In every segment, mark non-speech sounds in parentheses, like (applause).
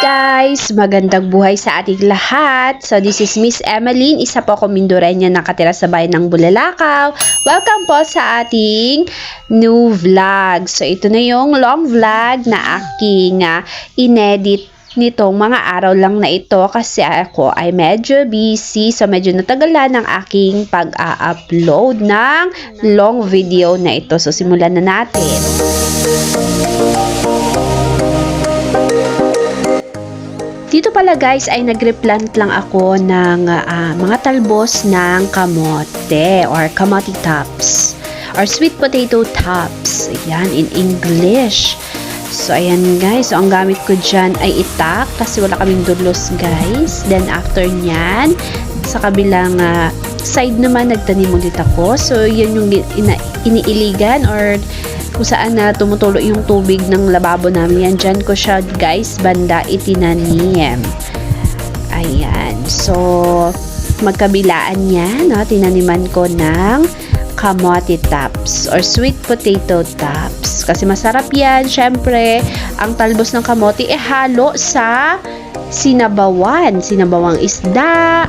guys! Magandang buhay sa ating lahat. So this is Miss Emeline, isa po ako Mindorenya nakatira sa bayan ng Bulalakaw. Welcome po sa ating new vlog. So ito na yung long vlog na aking ah, inedit nitong mga araw lang na ito kasi ako ay medyo busy so medyo natagalan ng aking pag-a-upload ng long video na ito. So simulan na natin. Dito pala guys ay nag-replant lang ako ng ah, mga talbos ng kamote or kamote tops or sweet potato tops. Yan in English. So ayan guys, so ang gamit ko dyan ay itak kasi wala kaming dulos guys. Then after nyan, sa kabilang ah, side naman nagtanim ulit ako. So yun yung ina- iniiligan or kung saan na tumutulo yung tubig ng lababo namin. Yan, dyan ko siya guys, banda itinanim. Ayan. So, magkabilaan niya, no? tinaniman ko ng kamote tops or sweet potato tops. Kasi masarap yan. Siyempre, ang talbos ng kamote eh halo sa sinabawan. Sinabawang isda.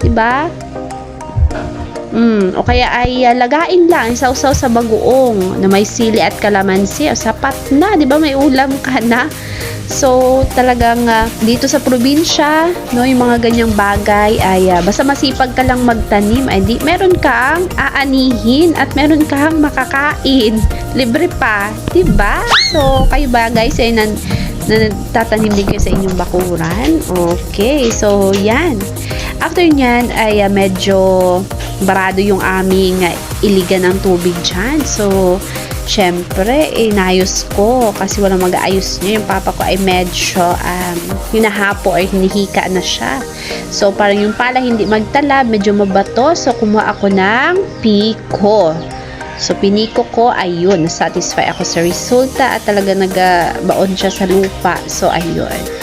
Diba? Mm, o kaya ay uh, lagain lang, isawsaw sa bagoong na may sili at kalamansi. O, sapat na, di ba? May ulam ka na. So, talagang uh, dito sa probinsya, no, yung mga ganyang bagay ay uh, basta masipag ka lang magtanim, ay di, meron kang aanihin at meron kang makakain. Libre pa, di ba? So, kayo ba guys ay nan na nagtatanim din kayo sa inyong bakuran? Okay, so yan. After nyan ay uh, medyo barado yung aming iligan ng tubig dyan. So, syempre, inayos ko kasi walang mag-aayos niya. Yung papa ko ay medyo um, hinahapo or hinihika na siya. So, parang yung pala hindi magtala, medyo mabato. So, kumuha ako ng piko. So, piniko ko, ayun, nasatisfy ako sa resulta at talaga nagabaon siya sa lupa. So, ayun.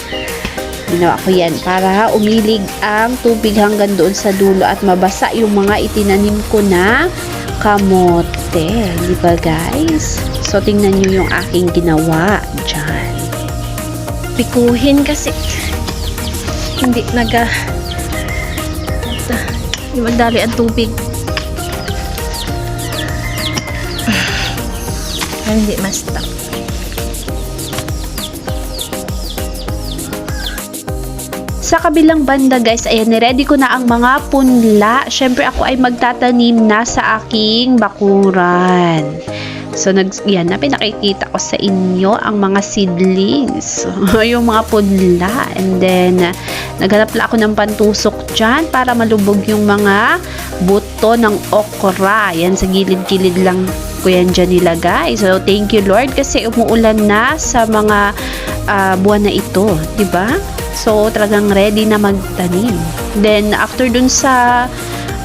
Ginawa ko yan para umilig ang tubig hanggang doon sa dulo at mabasa yung mga itinanim ko na kamote. Di ba guys? So, tingnan nyo yung aking ginawa dyan. pikuhin kasi hindi naga hindi magdali ang tubig Ay, hindi ma-stop Sa kabilang banda guys, ayan, ready ko na ang mga punla. Siyempre ako ay magtatanim na sa aking bakuran. So, nag, yan na, pinakikita ko sa inyo ang mga seedlings. (laughs) yung mga punla. And then, uh, naghanap ako ng pantusok dyan para malubog yung mga buto ng okra. Yan, sa gilid-gilid lang ko yan dyan nilagay. So, thank you Lord kasi umuulan na sa mga uh, buwan na ito. ba? So, talagang ready na magtanim. Then, after dun sa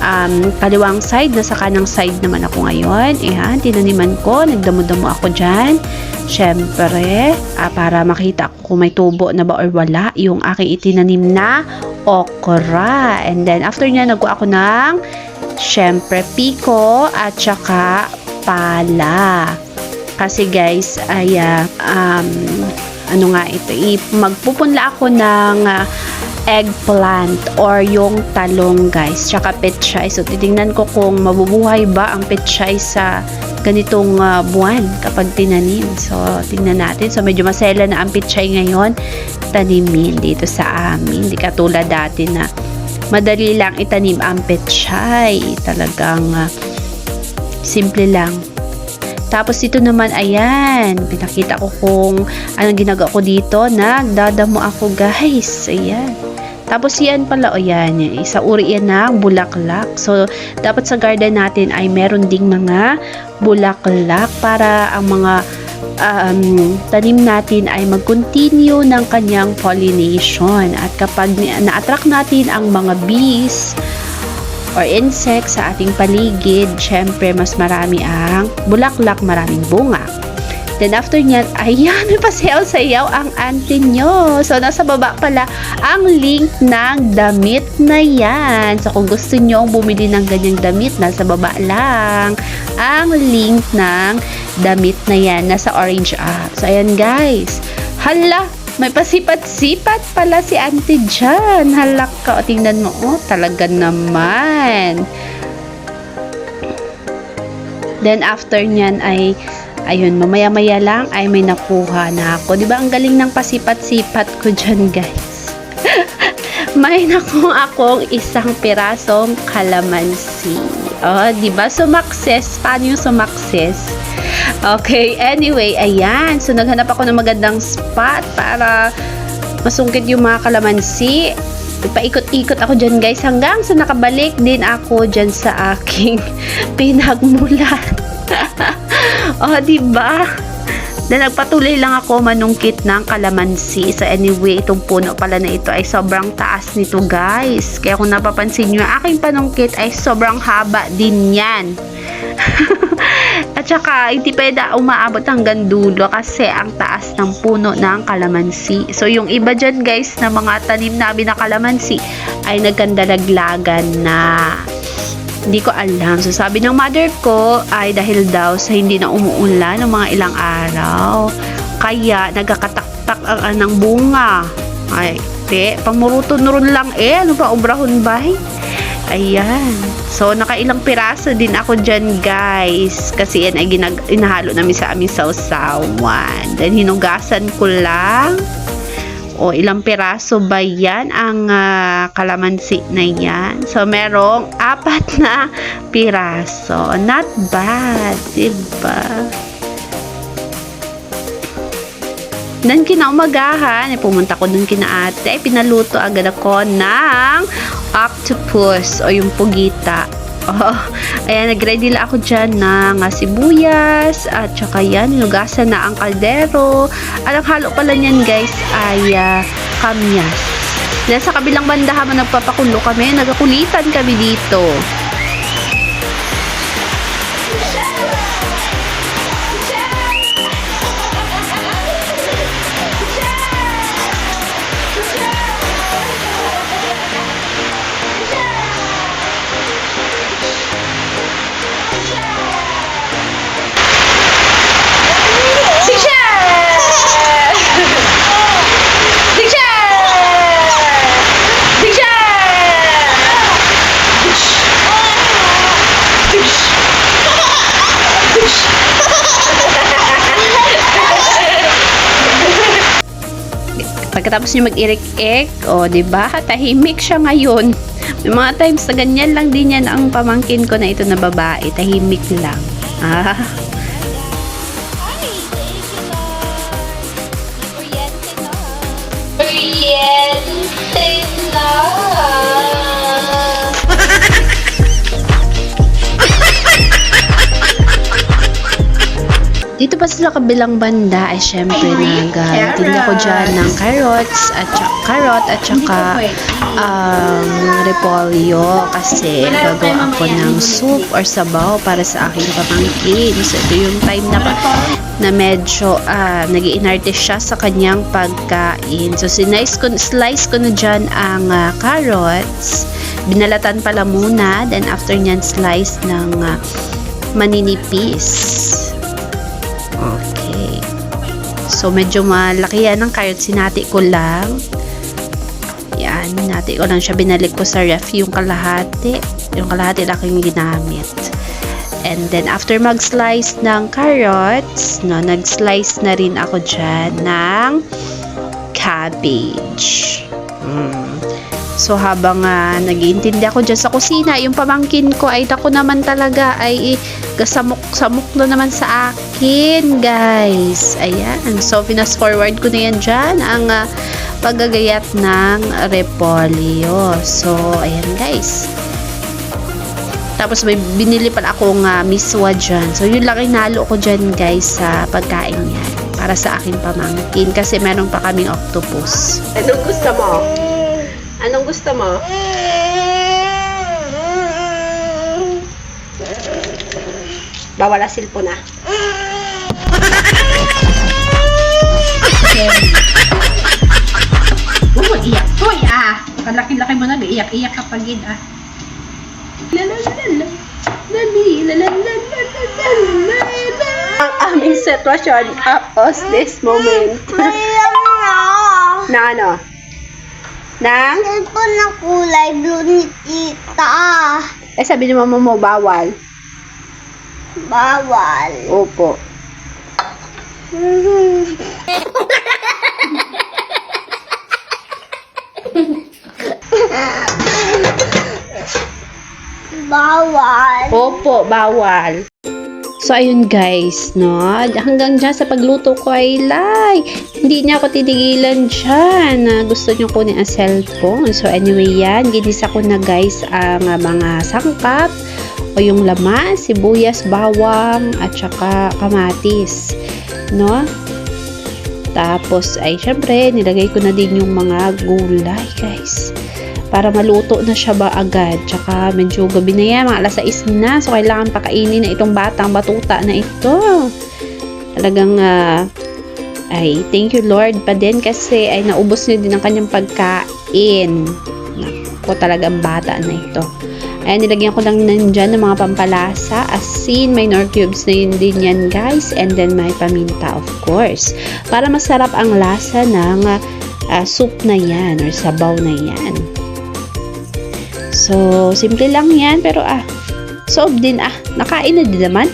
um, kaliwang side, nasa kanang side naman ako ngayon. Ayan, tinaniman ko, nagdamo-damo ako dyan. Siyempre, ah, para makita ko kung may tubo na ba or wala, yung aking itinanim na okra. And then, after niya, nagwa ako ng, siyempre, piko at saka pala. Kasi guys, ay uh, um, ano nga ito, magpupunla ako ng uh, eggplant or yung talong guys, tsaka petchay. So, titingnan ko kung mabubuhay ba ang petchay sa ganitong uh, buwan kapag tinanim. So, tingnan natin. So, medyo masela na ang petchay ngayon. Tanimin dito sa amin. Hindi katulad dati na madali lang itanim ang petchay. Talagang uh, simple lang. Tapos dito naman, ayan, pinakita ko kung anong ginagawa ko dito. Nagdadamo ako, guys. Ayan. Tapos yan pala, o yan, isa uri yan ng bulaklak. So, dapat sa garden natin ay meron ding mga bulaklak para ang mga um, tanim natin ay mag-continue ng kanyang pollination. At kapag na-attract natin ang mga bees, or insects sa ating paligid, syempre mas marami ang bulaklak, maraming bunga. Then after nyan, ayan, (laughs) may pasayaw-sayaw ang auntie nyo. So, nasa baba pala ang link ng damit na yan. So, kung gusto nyo bumili ng ganyang damit, nasa baba lang ang link ng damit na yan. Nasa orange app. So, ayan guys. Hala, May pasipat-sipat pala si auntie dyan. Halak ka. O, tingnan mo. Oh, talaga naman. Then, after nyan ay, ayun, mamaya-maya lang ay may nakuha na ako. Di ba ang galing ng pasipat-sipat ko dyan, guys? (laughs) may nakuha akong isang pirasong kalamansi. Oh, di ba? Sumakses. Paano yung sumakses? Okay, anyway, ayan. So, naghanap ako ng magandang spot para masungkit yung mga kalamansi. Paikot-ikot ako dyan, guys, hanggang sa nakabalik din ako dyan sa aking (laughs) pinagmulan. (laughs) oh, di ba? Na nagpatuloy lang ako manungkit ng kalamansi. So anyway, itong puno pala na ito ay sobrang taas nito guys. Kaya kung napapansin nyo, aking panungkit ay sobrang haba din yan. (laughs) At saka, hindi pwede umaabot hanggang dulo kasi ang taas ng puno ng kalamansi. So, yung iba dyan guys na mga tanim namin na kalamansi ay nagkandalaglagan na hindi ko alam. So, sabi ng mother ko ay dahil daw sa hindi na umuulan ng mga ilang araw. Kaya, nagkakataktak ang anang bunga. Ay, te, pamuruto-nuron lang eh. Ano ba, obrahon ba? Ayan. So, nakailang piraso din ako dyan, guys. Kasi yan ay ginag inahalo namin sa aming sausawan. Then, hinugasan ko lang. O, ilang piraso ba yan ang ah, kalamansi na yan? So, merong apat na piraso. Not bad, diba? Then kinaumagahan, eh, pumunta ko dun kina ate, ay pinaluto agad ako ng octopus o yung pugita. (laughs) Oh, ayan, nag-ready lang ako dyan ng ah, sibuyas at saka yan, nugasan na ang kaldero. At ang halo pala niyan guys ay ah, kamyas. Dahil sa kabilang banda habang nagpapakulo kami, nagakulitan kami dito. Pagkatapos niya mag-irik-ik, o, di ba? Tahimik siya ngayon. May mga times na ganyan lang din yan ang pamangkin ko na ito na babae. Tahimik lang. Ah. Dito pa sa kabilang banda ay syempre nagtindi ako dyan ng carrots at saka carrot at saka um, repolyo kasi gagawa ako ng soup or sabaw para sa aking pamangkin. So ito yung time na, na medyo uh, nag siya sa kanyang pagkain. So slice ko, slice ko na dyan ang ah, carrots. Binalatan pala muna. Then after nyan slice ng ah, maninipis. Okay. So, medyo malaki yan ng carrot. Sinati ko lang. Yan. Nati ko lang siya. Binalik ko sa ref yung kalahati. Yung kalahati lang yung ginamit. And then, after mag-slice ng carrots, no, nag-slice na rin ako dyan ng cabbage. Mm. So, habang uh, nag-iintindi ako dyan sa kusina, yung pamangkin ko ay ako naman talaga ay gasamok-samok na naman sa akin, guys. Ayan. So, pinas forward ko na yan dyan, ang uh, paggagayat ng repolyo. So, ayan, guys. Tapos, may binili pala akong uh, miswa dyan. So, yun lang inalo ko dyan, guys, sa pagkain niyan. Para sa aking pamangkin. Kasi meron pa kaming octopus. Anong gusto mo? Anong gusto mo? Bawala silpo na. (laughs) Oo, iyak. Hoy, ah! Kalaki-laki mo na, may iyak-iyak ka pagid, ah. Ang aming sitwasyon tapos this moment. (laughs) Na ano? Nang? Cellphone na kulay blue ni tita. Eh, sabi ni mama mo, bawal. Bawal. Opo. (laughs) Bawal. Opo, bawal. So, ayun guys, no? Hanggang dyan sa pagluto ko ay lay. Hindi niya ako titigilan dyan. na gusto niyo kunin ang cellphone. So, anyway yan. Ginisa ko na guys ang ah, mga sangkap o yung laman, sibuyas, bawang, at saka kamatis. No? Tapos, ay syempre, nilagay ko na din yung mga gulay, guys. Para maluto na siya ba agad. Tsaka, medyo gabi na yan, mga alas 6 na. So, kailangan pakainin na itong batang batuta na ito. Talagang, ah, ay, thank you Lord pa din kasi ay naubos niya din ang kanyang pagkain. Naku, talagang bata na ito. Ayan, nilagyan ko lang nandyan ng mga pampalasa, asin, minor cubes na yun din yan guys, and then may paminta of course. Para masarap ang lasa ng ah, soup na yan or sabaw na yan. So, simple lang yan, pero ah, solve din ah, nakain na din naman.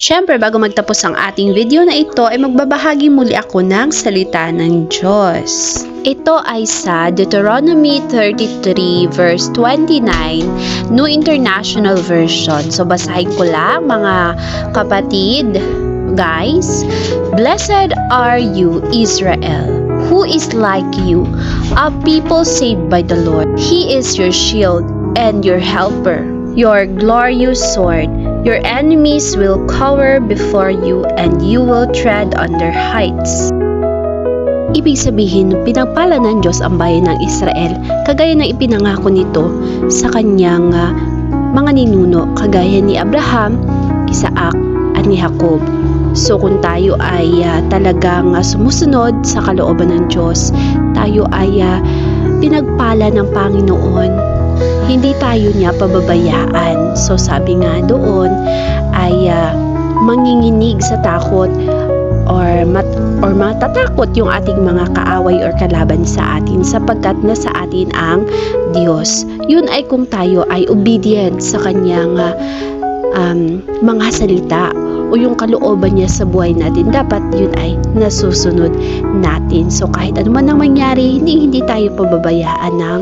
Siyempre, bago magtapos ang ating video na ito, ay magbabahagi muli ako ng salita ng Diyos. Ito ay sa Deuteronomy 33 verse 29, New International Version. So, basahin ko lang mga kapatid, guys. Blessed are you, Israel, who is like you, a people saved by the Lord. He is your shield and your helper, your glorious sword. Your enemies will cower before you and you will tread on their heights. Ibig sabihin, pinagpala ng Diyos ang bayan ng Israel, kagaya ng ipinangako nito sa kanyang ah, mga ninuno, kagaya ni Abraham, Isaac, at ni Jacob. So kung tayo ay ah, talagang ah, sumusunod sa kalooban ng Diyos, tayo ay ah, pinagpala ng Panginoon hindi tayo niya pababayaan. So sabi nga doon ay ah, manginginig sa takot or mat or matatakot yung ating mga kaaway or kalaban sa atin sapagkat nasa atin ang Diyos. Yun ay kung tayo ay obedient sa kanyang ah, um, mga salita o yung kalooban niya sa buhay natin, dapat yun ay nasusunod natin. So kahit ano man ang mangyari, hindi, hindi tayo pababayaan ng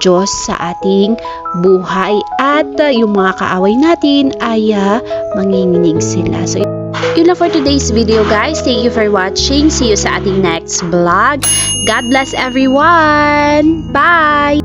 Diyos sa ating buhay. At uh, yung mga kaaway natin ay uh, manginginig sila. So yun lang for today's video guys. Thank you for watching. See you sa ating next vlog. God bless everyone. Bye!